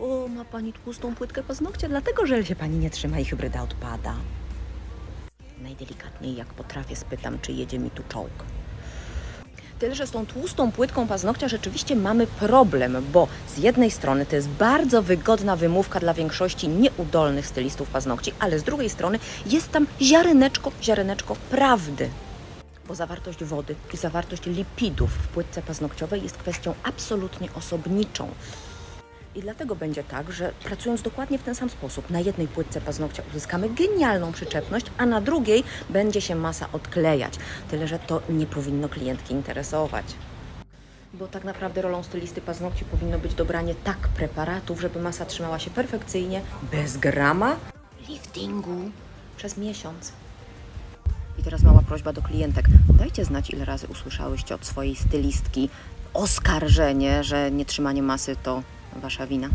O, ma pani tłustą płytkę paznokcia, dlatego żel się pani nie trzyma i hybryda odpada. Najdelikatniej jak potrafię spytam, czy jedzie mi tu czołg. Tyle, że z tą tłustą płytką paznokcia rzeczywiście mamy problem, bo z jednej strony to jest bardzo wygodna wymówka dla większości nieudolnych stylistów paznokci, ale z drugiej strony jest tam ziareneczko, ziareneczko prawdy. Bo zawartość wody i zawartość lipidów w płytce paznokciowej jest kwestią absolutnie osobniczą. I dlatego będzie tak, że pracując dokładnie w ten sam sposób, na jednej płytce paznokcia uzyskamy genialną przyczepność, a na drugiej będzie się masa odklejać. Tyle, że to nie powinno klientki interesować. Bo tak naprawdę rolą stylisty paznokci powinno być dobranie tak preparatów, żeby masa trzymała się perfekcyjnie, bez grama liftingu przez miesiąc. I teraz mała prośba do klientek. Dajcie znać, ile razy usłyszałyście od swojej stylistki oskarżenie, że nietrzymanie masy to wasza wina.